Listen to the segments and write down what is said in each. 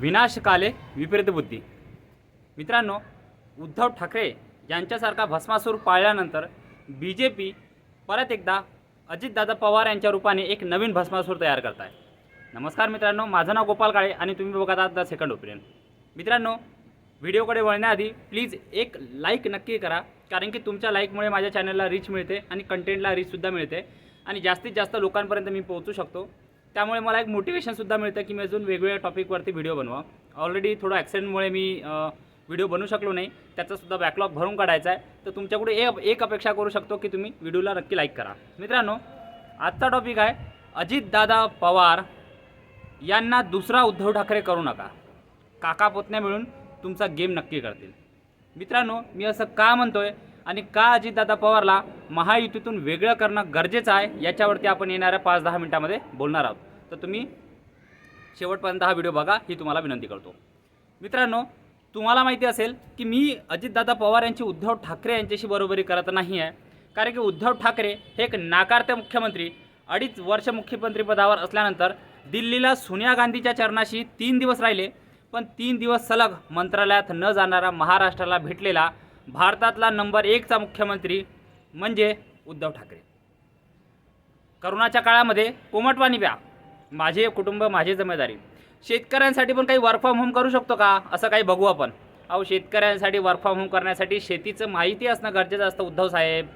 विनाशकाले विपरीत बुद्धी. मित्रांनो उद्धव ठाकरे यांच्यासारखा भस्मासूर पाळल्यानंतर बी जे पी परत एकदा अजितदादा पवार यांच्या रूपाने एक नवीन भस्मासूर तयार करत आहे नमस्कार मित्रांनो माझं नाव गोपाल काळे आणि तुम्ही बघत आहात द सेकंड ओपिनियन. मित्रांनो व्हिडिओकडे वळण्याआधी प्लीज एक लाईक नक्की करा कारण की तुमच्या लाईकमुळे माझ्या चॅनलला रीच मिळते आणि कंटेंटला रीचसुद्धा मिळते आणि जास्तीत जास्त लोकांपर्यंत मी पोहोचू शकतो. त्यामुळे मला एक मोटिवेशनसुद्धा मिळतं की मी अजून वेगवेगळ्या टॉपिकवरती व्हिडिओ बनवा ऑलरेडी थोडं ॲक्सिडेंटमुळे मी व्हिडिओ बनवू शकलो नाही. त्याचासुद्धा बॅकलॉग भरून काढायचा आहे. तर तुमच्याकडे एक एक अपेक्षा करू शकतो की तुम्ही व्हिडिओला नक्की लाईक करा. मित्रांनो आजचा टॉपिक आहे अजितदादा पवार यांना दुसरा उद्धव ठाकरे करू नका. काका पोतण्या मिळून तुमचा गेम नक्की करतील. मित्रांनो मी असं का म्हणतो आहे आणि का अजितदादा पवारला महायुतीतून वेगळं करणं गरजेचं आहे. याच्यावरती आपण येणाऱ्या पाच दहा मिनटामध्ये बोलणार आहोत. तर तुम्ही शेवटपर्यंत हा व्हिडिओ बघा. ही तुम्हाला विनंती करतो. मित्रांनो तुम्हाला माहिती असेल की मी अजितदादा पवार यांची उद्धव ठाकरे यांच्याशी बरोबरी करत नाही आहे. कारण की उद्धव ठाकरे हे एक नाकारते मुख्यमंत्री अडीच वर्ष मुख्यमंत्रीपदावर असल्यानंतर दिल्लीला सोनिया गांधीच्या चरणाशी तीन दिवस राहिले. पण तीन दिवस सलग मंत्रालयात न जाणारा महाराष्ट्राला भेटलेला भारतातला नंबर एकचा मुख्यमंत्री म्हणजे उद्धव ठाकरे. करोनाच्या काळामध्ये कोमटवाणी प्या. माझे कुटुंब माझी जमेदारी शेतकऱ्यांसाठी पण काही वर्क फ्रॉम होम करू शकतो का? असं काही बघू आपण. अहो शेतकऱ्यांसाठी वर्क फ्रॉम होम करण्यासाठी शेतीचं माहिती असणं गरजेचं असतं उद्धव साहेब.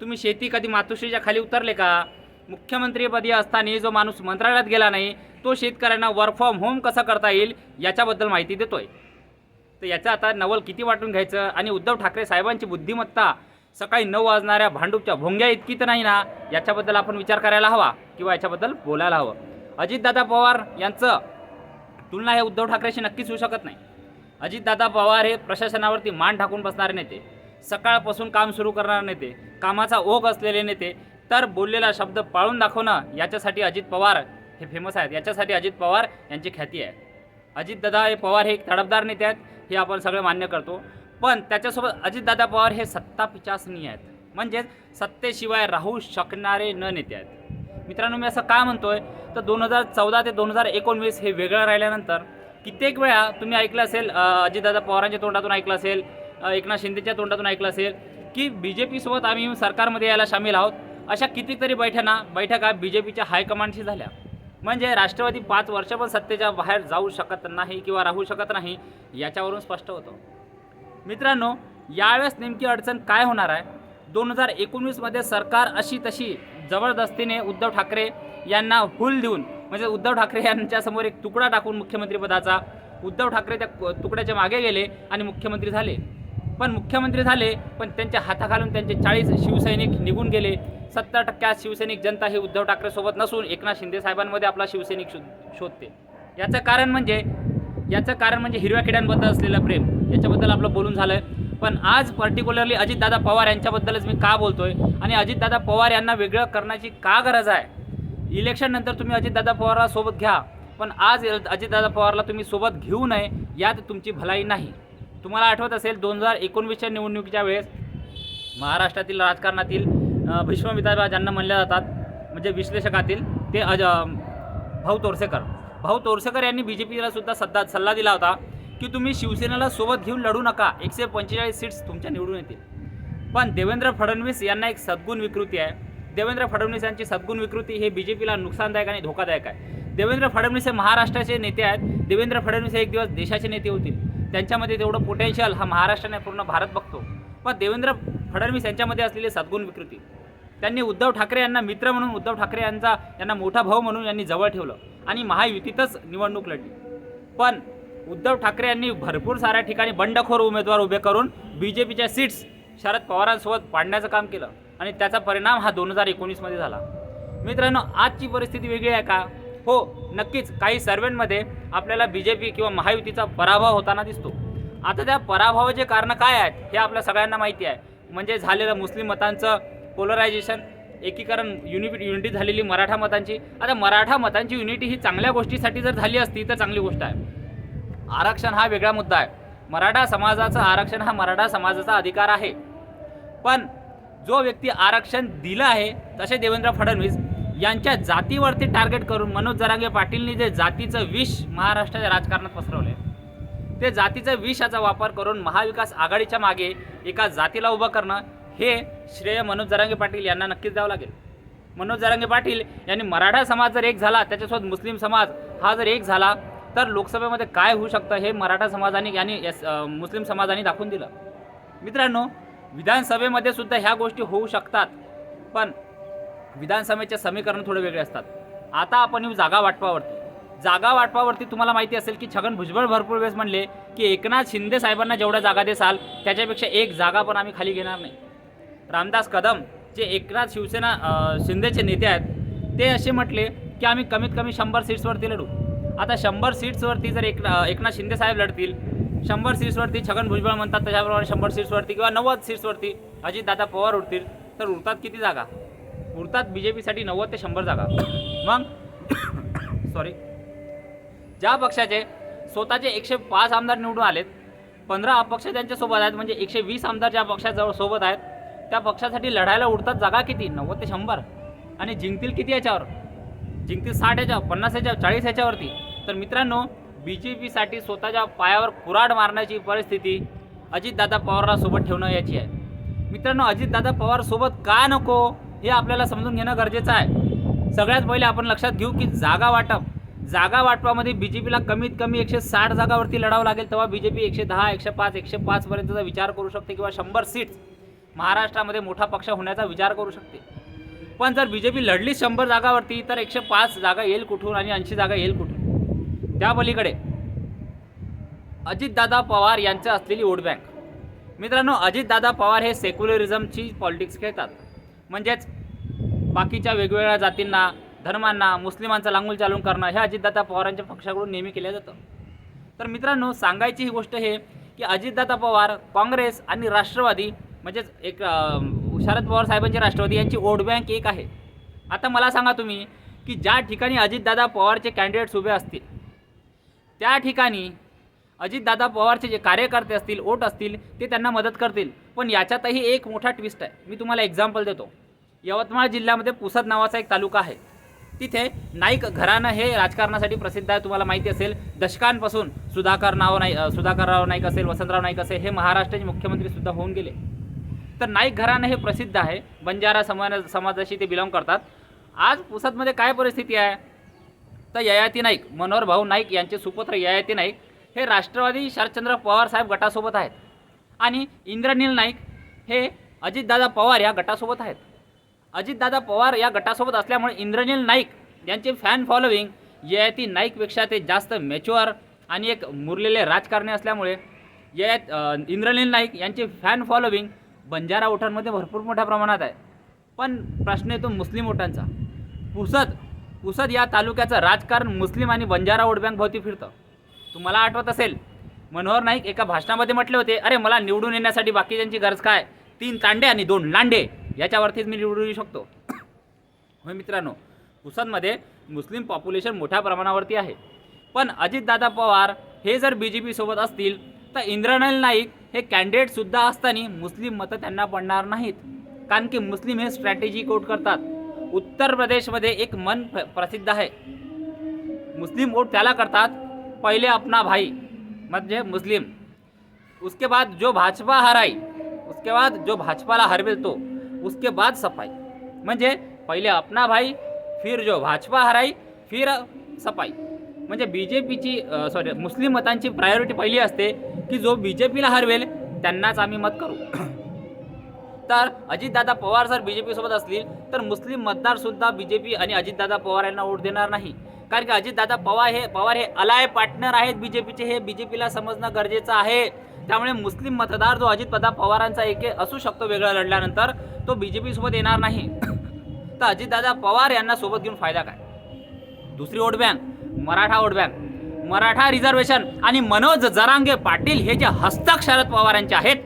तुम्ही शेती कधी मातोश्रीच्या खाली उतरले का? मुख्यमंत्रीपदी असताना जो माणूस मंत्रालयात गेला नाही तो शेतकऱ्यांना वर्क फ्रॉम होम कसं करता येईल याच्याबद्दल माहिती देतोय. तर याचं आता नवल किती वाटून घ्यायचं? आणि उद्धव ठाकरे साहेबांची बुद्धिमत्ता सकाळी नऊ वाजणाऱ्या भांडूपच्या भोंग्या इतकी तर नाही ना याच्याबद्दल आपण विचार करायला हवा किंवा याच्याबद्दल बोलायला हवं. अजितदादा पवार यांचं तुलना हे उद्धव ठाकरेशी नक्कीच होऊ शकत नाही. अजितदादा पवार हे प्रशासनावरती मान टाकून बसणारे नेते सकाळपासून काम सुरू करणारे नेते कामाचा ओघ असलेले नेते तर बोललेला शब्द पाळून दाखवणं याच्यासाठी अजित पवार हे फेमस आहेत. याच्यासाठी अजित पवार यांची ख्याती आहे. अजितदादा हे पवार हे एक तडफदार नेते आहेत हे आपण सगळे मान्य करतो. पण त्याच्यासोबत अजितदादा पवार हे सत्ता पिचासनी आहेत. म्हणजेच सत्तेशिवाय राहू शकणारे न नेते आहेत. मित्रांनो मी असं का म्हणतोय? तर दोन हजार चौदा ते दोन हजार एकोणवीस हे वेगळं राहिल्यानंतर कित्येक वेळा तुम्ही ऐकलं असेल अजितदादा पवारांच्या तोंडातून ऐकलं असेल एकनाथ शिंदेच्या तोंडातून ऐकलं असेल की बी जे पीसोबत आम्ही सरकारमध्ये यायला सामील आहोत. अशा कितीतरी बैठना बैठका बी जे पीच्या हायकमांडशी झाल्या. म्हणजे राष्ट्रवादी पाच वर्ष पण सत्तेच्या बाहेर जाऊ शकत नाही किंवा राहू शकत नाही याच्यावरून स्पष्ट होतं. मित्रांनो यावेळेस नेमकी अडचण काय होणार आहे? दोन हजार एकोणवीसमध्ये सरकार अशी तशी जबरदस्तीने उद्धव ठाकरे यांना हुल देऊन म्हणजे उद्धव ठाकरे यांच्यासमोर एक तुकडा टाकून मुख्यमंत्रीपदाचा उद्धव ठाकरे त्या तुकड्याच्या मागे गेले आणि मुख्यमंत्री झाले. पण मुख्यमंत्री झाले पण त्यांच्या हाताखालून त्यांचे चाळीस शिवसैनिक निघून गेले. सत्तर टक्क्या शिवसैनिक जनता हे उद्धव ठाकरेसोबत नसून एकनाथ शिंदे साहेबांमध्ये आपला शिवसैनिक शोध शोधते. याचं कारण म्हणजे याचं कारण म्हणजे हिरव्या किड्यांबद्दल असलेलं प्रेम. याच्याबद्दल आपलं बोलून झालं आहे पण आज पर्टिक्युलरली अजितदादा पवार यांच्याबद्दलच मी का बोलतो आहे आणि अजितदादा पवार यांना वेगळं करण्याची का गरज आहे? इलेक्शननंतर तुम्ही अजितदादा पवारला सोबत घ्या. पण आज अजितदादा पवारला तुम्ही सोबत घेऊ नये यात तुमची भलाई नाही. तुम्हाला आठवत असेल दोन हजार एकोणवीसच्या निवडणुकीच्या वेळेस महाराष्ट्रातील राजकारणातील भीष्मविदा ज्यांना म्हणल्या जातात म्हणजे विश्लेषकातील ते अज भाऊ तोरसेकर. भाऊ तोरसेकर यांनी बी जे पीला सुद्धा सद्दा सल्ला दिला होता. की तुम्ही शिवसेनेला सोबत घेऊन लढू नका. एकशे पंचेचाळीस सीट्स तुमच्या निवडून येतील. पण देवेंद्र फडणवीस यांना एक सद्गुण विकृती आहे. देवेंद्र फडणवीस यांची सद्गुण विकृती हे बी जे पीला नुकसानदायक आणि धोकादायक आहे. देवेंद्र फडणवीस हे महाराष्ट्राचे नेते आहेत. देवेंद्र फडणवीस हे एक दिवस देशाचे नेते होतील. त्यांच्यामध्ये तेवढं पोटेन्शियल हा महाराष्ट्राने पूर्ण भारत बघतो. पण देवेंद्र फडणवीस यांच्यामध्ये असलेली सद्गुण विकृती. त्यांनी उद्धव ठाकरे यांना मित्र म्हणून उद्धव ठाकरे यांचा यांना मोठा भाऊ म्हणून यांनी जवळ ठेवलं आणि महायुतीतच निवडणूक लढली. पण उद्धव ठाकरे यांनी भरपूर साऱ्या ठिकाणी बंडखोर उमेदवार उभे करून बी जे पीच्या सीट्स शरद पवारांसोबत पाडण्याचं काम केलं. आणि त्याचा परिणाम हा दोन हजार एकोणीसमध्ये झाला. मित्रांनो आजची परिस्थिती वेगळी आहे का? हो नक्कीच. काही सर्वेंमध्ये आपल्याला बी जे पी किंवा महायुतीचा पराभव होताना दिसतो. आता त्या पराभवाचे कारणं काय आहेत हे आपल्या सगळ्यांना माहिती आहे. म्हणजे झालेलं मुस्लिम मतांचं पोलरायझेशन एकीकरण युनिटी युनिटी झालेली मराठा मतांची. आता मराठा मतांची युनिटी ही चांगल्या गोष्टीसाठी जर झाली असती तर चांगली गोष्ट आहे. आरक्षण हा वेगळा मुद्दा आहे. मराठा समाजाचं आरक्षण हा मराठा समाजाचा अधिकार आहे. पण जो व्यक्ती आरक्षण दिलं आहे तसे देवेंद्र फडणवीस यांच्या जातीवरती टार्गेट करून मनोज जरांगे पाटीलनी जे जातीचं विष महाराष्ट्राच्या राजकारणात पसरवले ते जातीचं विषाचा वापर करून महाविकास आघाडीच्या मागे एका जातीला उभं करणं हे श्रेय मनोज जरांगे पाटील यांना नक्कीच द्यावं लागेल. मनोज जरांगे पाटील यांनी मराठा समाज जर एक झाला त्याच्यासोबत मुस्लिम समाज हा जर एक झाला तर लोकसभेमध्ये काय होऊ शकतं हे मराठा समाजाने यांनी एस मुस्लिम समाजाने दाखवून दिलं. मित्रांनो विधानसभेमध्ये सुद्धा ह्या गोष्टी होऊ शकतात पण विधानसभेचे समीकरण थोडे वेगळे असतात. आता आपण येऊ जागा वाटपावरती. जागा वाटपावरती तुम्हाला माहिती असेल की छगन भुजबळ भरपूर वेळेस म्हणले की एकनाथ शिंदे साहेबांना जेवढ्या जागा देसाल त्याच्यापेक्षा एक जागा पण आम्ही खाली घेणार नाही. रामदास कदम जे एकनाथ शिवसेना शिंदेचे नेते आहेत ते असे म्हटले की आम्ही कमीत कमी शंभर सीट्सवरती लढू. आता शंभर सीट्सवरती जर एक एकनाथ शिंदे साहेब लढतील शंभर सीट्सवरती छगन भुजबळ म्हणतात त्याच्याप्रमाणे शंभर सीट्सवरती किंवा नव्वद सीट्सवरती अजितदादा पवार उरतील तर उरतात किती जागा? उरतात बी जे पीसाठी नव्वद ते शंभर जागा. मग सॉरी ज्या पक्षाचे स्वतःचे एकशे पाच आमदार निवडून आलेत पंधरा अपक्ष त्यांच्यासोबत आहेत म्हणजे एकशे वीस आमदार ज्या पक्षाजवळ सोबत आहेत त्या पक्षासाठी लढायला उडतात जागा किती? नव्वद ते शंभर. आणि जिंकतील किती याच्यावर? जिंकतील साठ याच्यावर पन्नास ह्याच्या चाळीस ह्याच्यावरती तर मित्रांनो बी जे पीसाठी स्वतःच्या पायावर कुऱ्हाड मारण्याची परिस्थिती अजितदादा पवारला सोबत ठेवणं याची आहे. मित्रांनो अजितदादा पवार सोबत का नको हे आपल्याला समजून घेणं गरजेचं आहे. सगळ्यात पहिले आपण लक्षात घेऊ की जागा वाटप. जागा वाटपामध्ये बी जे पीला कमीत कमी एकशे साठ जागावरती लढावं लागेल तेव्हा बी जे पी एकशे दहा एकशे पाच एकशे पाचपर्यंतचा विचार करू शकते किंवा शंभर सीट्स महाराष्ट्रामध्ये मोठा पक्ष होण्याचा विचार करू शकते. पण जर बी जे पी लढली शंभर जागावरती तर एकशे पाच जागा येईल कुठून आणि ऐंशी जागा येईल कुठून? त्या पलीकडे अजितदादा पवार यांचं असलेली वोट बँक. मित्रांनो अजितदादा पवार हे सेक्युलरिझमची पॉलिटिक्स खेळतात. म्हणजेच बाकीच्या वेगवेगळ्या जातींना धर्मांना मुस्लिमांचा लांगूल चालून करणं हे अजितदादा पवारांच्या पक्षाकडून नेहमी केलं जातं. तर मित्रांनो सांगायची ही गोष्ट हे की अजितदादा पवार काँग्रेस आणि राष्ट्रवादी म्हणजेच एक शरद पवार साहेबांची राष्ट्रवादी यांची वोट बँक एक आहे. आता मला सांगा तुम्ही की ज्या ठिकाणी अजितदादा पवारचे कॅन्डिडेट्स उभे असतील त्या ठिकाणी अजितदादा पवारचे जे कार्यकर्ते असतील ओट असतील ते त्यांना मदत करतील. पण याच्यातही एक मोठा ट्विस्ट आहे. मी तुम्हाला एक्झाम्पल देतो. यवतमाळ जिल्ह्यामध्ये पुसद नावाचा एक तालुका आहे. तिथे नाईक घराणं हे राजकारणासाठी प्रसिद्ध आहे तुम्हाला माहिती असेल. दशकांपासून सुधाकर नाव नाईक सुधाकरराव नाईक असेल वसंतराव नाईक असेल हे महाराष्ट्राचे मुख्यमंत्रीसुद्धा होऊन गेले. तर नाईक घराणं हे प्रसिद्ध आहे. बंजारा समाज समाजाशी ते बिलॉंग करतात. आज पुसदमध्ये काय परिस्थिती आहे? तर ययाती नाईक मनोहर भाऊ नाईक यांचे सुपुत्र ययाती नाईक हे राष्ट्रवादी शरदचंद्र पवार साहेब गटासोबत आहेत. आणि इंद्रनील नाईक हे अजितदादा पवार या गटासोबत आहेत. अजितदादा पवार या गटासोबत असल्यामुळे इंद्रनील नाईक यांचे फॅन फॉलोविंग ययाती नाईकपेक्षा ते जास्त मॅच्युअर आणि एक मुरलेले राजकारणी असल्यामुळे ययात इंद्रनील नाईक यांचे फॅन फॉलोविंग बंजारा ओठांमध्ये भरपूर मोठ्या प्रमाणात आहे. पण प्रश्न येतो मुस्लिम ओटांचा पुसद पुसद या तालुक्याचं राजकारण मुस्लिम आणि बंजारा वोट बँक भोवती फिरतं. तुम्हाला आठवत असेल मनोहर नाईक एका भाषणामध्ये म्हटले होते अरे मला निवडून येण्यासाठी बाकीच्यांची गरज काय? तीन तांडे आणि दोन लांडे. याच्यावरतीच मी निवडून येऊ शकतो. होय मित्रांनो पुसदमध्ये मुस्लिम पॉप्युलेशन मोठ्या प्रमाणावरती आहे. पण अजितदादा पवार हे जर बी जे पीसोबत असतील तर इंद्रनल नाईक हे कॅन्डिडेटसुद्धा असताना मुस्लिम मतं त्यांना पडणार नाहीत. कारण की मुस्लिम हे स्ट्रॅटेजी कोट करतात. उत्तर प्रदेशमध्ये एक मन प्र- प्रसिद्ध आहे. मुस्लिम वोट त्याला करतात पहिले अपना भाई म्हणजे मुस्लिम. उसके बाद जो भाजपा हराई उसके बाद जो भाजपाला हरवेल तो उसके बाद सफाई. म्हणजे पहिले अपना भाई फिर जो भाजपा हराई फिर सफाई. म्हणजे बी जे पीची सॉरी मुस्लिम मतांची प्रायोरिटी पहिली असते. की जो बी जे पीला हरवेल त्यांनाच आम्ही मत करू. तर अजितदादा पवार जर बी जे पीसोबत असतील तर मुस्लिम मतदारसुद्धा बी जे पी आणि अजितदादा पवार यांना वोट देणार नाही. कारण की अजितदादा पवार हे पवार हे अलाय पार्टनर आहेत बी जे पीचे हे बी जे पीला समजणं गरजेचं आहे. त्यामुळे मुस्लिम मतदार जो अजितदादा पवारांचा एक असू शकतो वेगळा लढल्यानंतर तो बी जे पीसोबत येणार नाही. तर अजितदादा पवार यांना सोबत घेऊन फायदा काय? दुसरी vote bank Maratha vote bank. Maratha reservation आणि मनोज जरांगे पाटील हे जे हस्तक शरद पवारांचे आहेत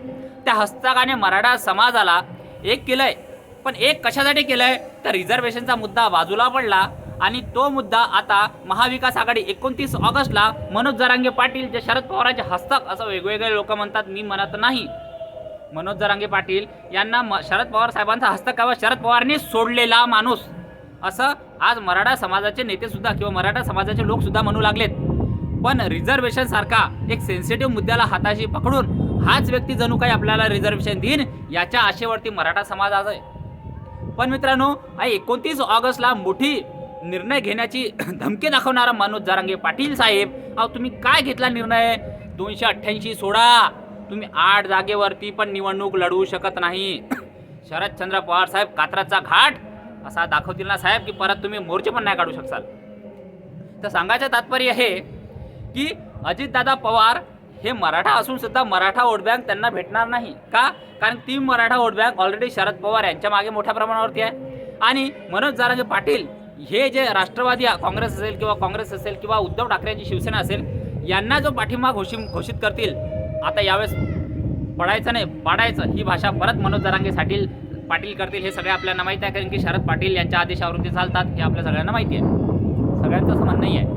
त्या हस्तकाने मराठा समाजाला एक केलंय. पण एक कशासाठी केलंय? तर रिझर्वेशनचा मुद्दा बाजूला पडला आणि तो मुद्दा आता महाविकास आघाडी एकोणतीस ऑगस्टला मनोज जरांगे पाटील जे शरद पवारांचे हस्तक असं वेगवेगळे लोक म्हणतात मी म्हणत नाही. मनोज जरांगे पाटील यांना म शरद पवार साहेबांचा हस्तकावर शरद पवारांनी सोडलेला माणूस. असं आज मराठा समाजाचे नेतेसुद्धा किंवा मराठा समाजाचे लोकसुद्धा म्हणू लागलेत. पण रिझर्वेशन सारखा एक सेन्सिटिव्ह मुद्द्याला हाताशी पकडून हाच व्यक्ती जणू काही आपल्याला रिझर्वेशन देईन याच्या आशेवरती मराठा समाज आज आहे. पण मित्रांनो एकोणतीस ऑगस्टला मोठी निर्णय घेण्याची धमकी दाखवणारा मनोज जारांगे पाटील साहेब अहो तुम्ही काय घेतला निर्णय? दोनशे अठ्ठ्याऐंशी सोडा. तुम्ही आठ जागेवरती पण निवडणूक लढवू शकत नाही. शरदचंद्र पवार साहेब कात्राचा घाट. असा दाखवतील ना साहेब की परत तुम्ही मोर्चे पण नाही काढू शकाल तर सांगायचं तात्पर्य हे की अजितदादा पवार हे मराठा असून सुद्धा मराठा वोट बँक त्यांना भेटणार नाही. का? कारण ती Maratha vote bank already Sharad Pawar यांच्या मागे मोठ्या प्रमाणावरती आहे. आणि मनोज जारांगे पाटील हे जे राष्ट्रवादी काँग्रेस असेल किंवा काँग्रेस असेल किंवा उद्धव ठाकरेंची शिवसेना असेल यांना जो पाठिंबा घोषित घोषित करतील आता यावेळेस पडायचं नाही पाडायचं. ही भाषा परत मनोज जारांगे पाटील पाटील करतील हे सगळे आपल्याला माहिती आहे कारण की शरद पाटील यांच्या आदेशावरून ते चालतात हे आपल्या सगळ्यांना माहिती आहे. सगळ्यांचं असं म्हणणंही आहे.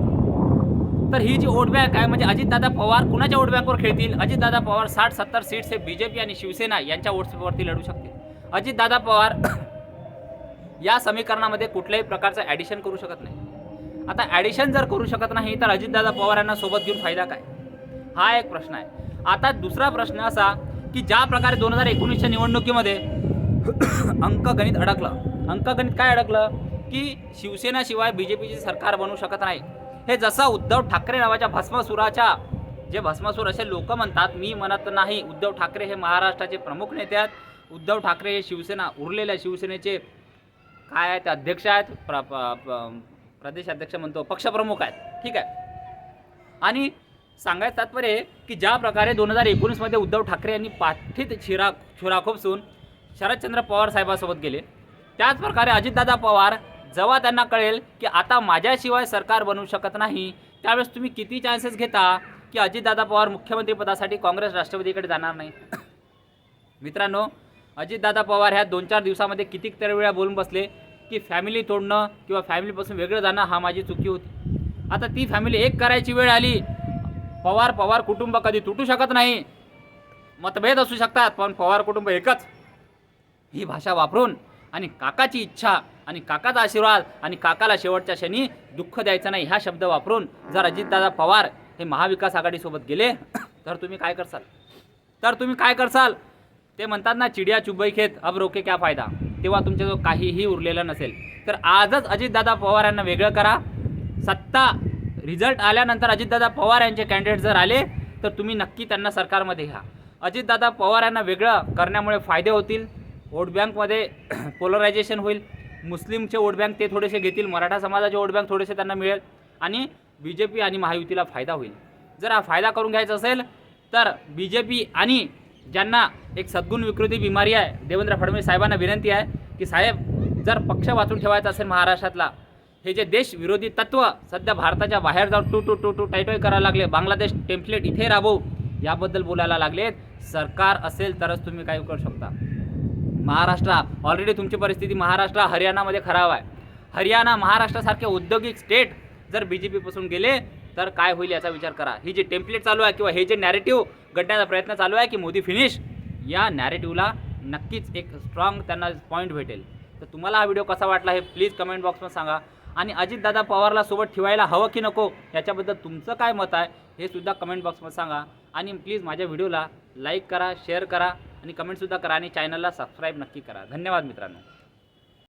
तर ही जी वोट आहे म्हणजे अजितदादा पवार कुणाच्या वोट खेळतील? अजितदादा पवार साठ सत्तर सीट्स हे बी जे पी आणि शिवसेना यांच्या वोट्सवरती लढू शकतील. अजितदादा पवार या समीकरणामध्ये कुठल्याही प्रकारचं ॲडिशन करू शकत नाही. आता ॲडिशन जर करू शकत नाही तर अजितदादा पवार यांना सोबत घेऊन फायदा काय? हा एक प्रश्न आहे. आता दुसरा प्रश्न असा की ज्या प्रकारे दोन हजार एकोणीसच्या निवडणुकीमध्ये अंकगणित अडकलं. अंकगणित काय अडकलं? की शिवसेनाशिवाय बी जे पीचे सरकार बनू शकत नाही. हे जसं उद्धव ठाकरे नावाच्या भस्मासुराच्या जे भस्मासूर असे लोक म्हणतात मी म्हणत नाही. उद्धव ठाकरे हे महाराष्ट्राचे प्रमुख नेते आहेत. उद्धव ठाकरे हे शिवसेना उरलेल्या शिवसेनेचे काय आहेत? अध्यक्ष आहेत. प्र प- प्रदेश अध्यक्ष म्हणतो पक्षप्रमुख आहेत. ठीक आहे? आणि सांगायचं तात्पर्य की ज्या प्रकारे दोन हजार एकोणीसमध्ये उद्धव ठाकरे यांनी पाठीत शिरा छुरा खोपसून शरदचंद्र पवार साहेबासोबत गेले त्याच प्रकारे अजितदादा पवार जेव्हा त्यांना कळेल की आता माझ्याशिवाय सरकार बनवू शकत नाही त्यावेळेस तुम्ही किती चान्सेस घेता की अजितदादा पवार मुख्यमंत्रीपदासाठी काँग्रेस राष्ट्रवादीकडे जाणार नाही? मित्रांनो अजितदादा पवार ह्या दोन चार दिवसामध्ये कितीक तर वेळा बोलून बसले की फॅमिली तोडणं किंवा फॅमिलीपासून वेगळं जाणं हा माझी चुकी होती. आता ती फॅमिली एक करायची वेळ आली पवार पवार कुटुंब कधी तुटू शकत नाही. मतभेद असू शकतात पण पवार कुटुंब एकच. ही भाषा वापरून आणि काकाची इच्छा आणि काकाचा आशीर्वाद आणि काकाला शेवटच्या क्षणी दुःख द्यायचं नाही ह्या शब्द वापरून जर अजितदादा पवार हे महाविकास आघाडीसोबत गेले तर तुम्ही काय करसाल? तर तुम्ही काय करसाल? ते म्हणतात ना चिडिया चुबई खेत अब रोके क्या फायदा? तेव्हा तुमच्याजवळ काहीही उरलेलं नसेल. तर आजच अजितदादा पवार यांना वेगळं करा. सत्ता रिझल्ट आल्यानंतर अजितदादा पवार यांचे कॅन्डिडेट जर आले तर तुम्ही नक्की त्यांना सरकारमध्ये घ्या. अजितदादा पवार यांना वेगळं करण्यामुळे फायदे होतील. वोट बँकमध्ये पोलरायझेशन होईल. मुस्लिमचे वोट बँक ते थोडेसे घेतील मराठा समाजाचे वोट बँक थोडेसे त्यांना मिळेल आणि बी जे पी आणि महायुतीला फायदा होईल. जर हा फायदा करून घ्यायचा असेल तर बी जे पी आणि ज्यांना एक सद्गुण विकृती बिमारी आहे देवेंद्र फडणवीस साहेबांना विनंती आहे की साहेब जर पक्ष वाचून ठेवायचा असेल महाराष्ट्रातला हे जे देश विरोधी तत्व सध्या भारताच्या बाहेर जाऊन टू टू टू टू टायटोय करायला लागले बांगलादेश टेम्पलेट इथे राबवू याबद्दल बोलायला लागलेत. सरकार असेल तरच तुम्ही काय करू शकता. महाराष्ट्र ऑलरेडी तुमची परिस्थिती महाराष्ट्र हरियाणामध्ये खराब आहे. हरियाणा महाराष्ट्रासारखे औद्योगिक स्टेट जर बी जे पीपासून गेले तर काय होईल याचा विचार करा. ही जी टेम्पलेट चालू आहे किंवा हे जे नॅरेटिव्ह गडण्याचा प्रयत्न चालू आहे की मोदी फिनिश या नॅरेटिव्हला नक्कीच एक स्ट्रॉंग त्यांना पॉईंट भेटेल. तर तुम्हाला हा व्हिडिओ कसा वाटला हे प्लीज कमेंट बॉक्समध्ये सांगा. आणि अजितदादा पवारला सोबत ठेवायला हवं की नको याच्याबद्दल तुमचं काय मत आहे हे सुद्धा कमेंट बॉक्समध्ये सांगा. आणि प्लीज माझ्या व्हिडिओला लाईक करा शेअर करा. आणि कमेंटसुद्धा करा आणि चॅनलला सबस्क्राईब नक्की करा. धन्यवाद मित्रांनो.